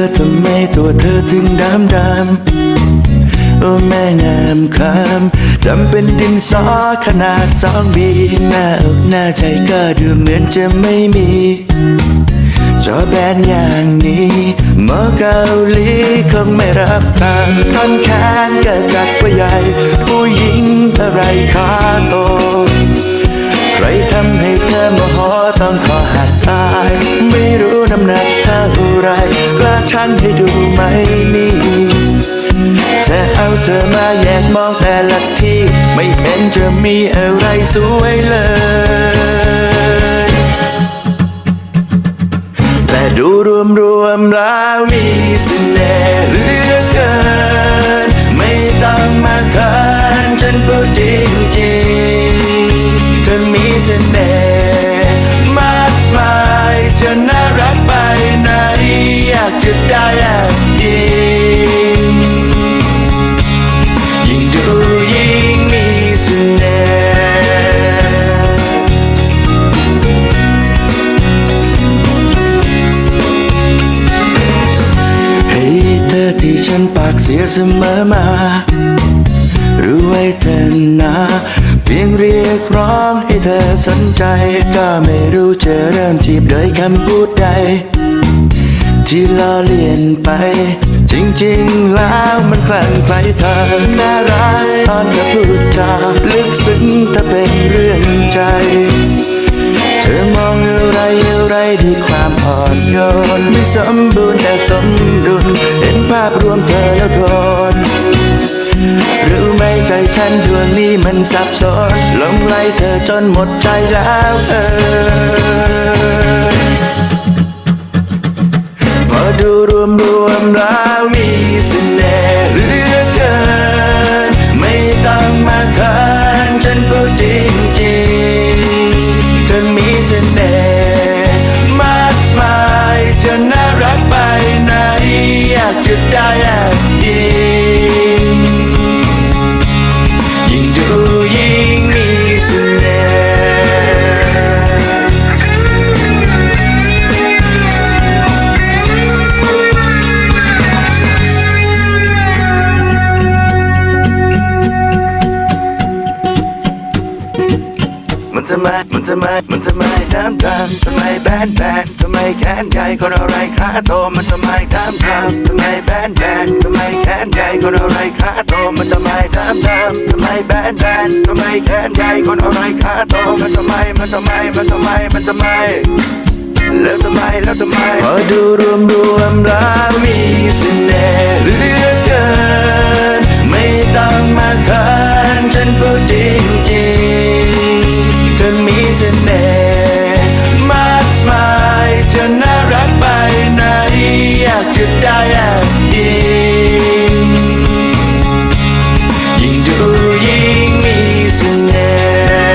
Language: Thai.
อทำไมตัวเธอถึงดำดำโอ้แม่งามคำดำเป็นดินสอขนาดสองบีหน้าอกหน้าใจก็ดูเหมือนจะไม่มีจอแบนอย่างนี้หมอเกาหลีคงไม่รับทางท่อนแขนก็จัดว่าใหญ่ ผู้หญิงอะไรขาโต กล้าชั่งให้ดูไหมนี่เธอเอาเธอมาแยกมองแต่ละที่ ไม่เห็นจะมีอะไรสวยเลยแต่ดูรวมรวมๆแล้วมีเสน่ห์ ฉันปากเสียเสมอมา รู้ไว้เธอนะเพียงเรียกร้องให้เธอสนใจ ก็ไม่รู้จะเริ่มทีบโดยคำพูดใด ที่ล้อเลียนไป จริงๆแล้วมันคลั่งไคล้เธอน่ารักตอนเธอพูดจาลึกซึ้งถ้าเป็นเรื่องใจเธอมองอะไรอะไรด้วยความอ่อนโยนไม่สมบูรณ์แต่สมดุล ภาพรวมเธอแล้วโดนรู้ไหมใจฉันดวงนี้มันสับสนหลงไหลเธอจนหมดใจแล้วเออพอดูรวมรวม ไม มันทำไม มันทำไมดำดำทำไมแบนแบนทำไมแขนใหญ่คนอะไรขาโต มันทำไมดำดำทำไมแบนแบนทำไมแขนใหญ่คนอะไรขาโต มันทำไมดำดำทำไมแบนแบนทำไมแขนใหญ่คนอะไรขาโต มันทำไม มันทำไม มันทำไม มันทำไม แล้วทำไม แล้วทำไมพอดูรวมรวมแล้วมีเสน่ห์เหลื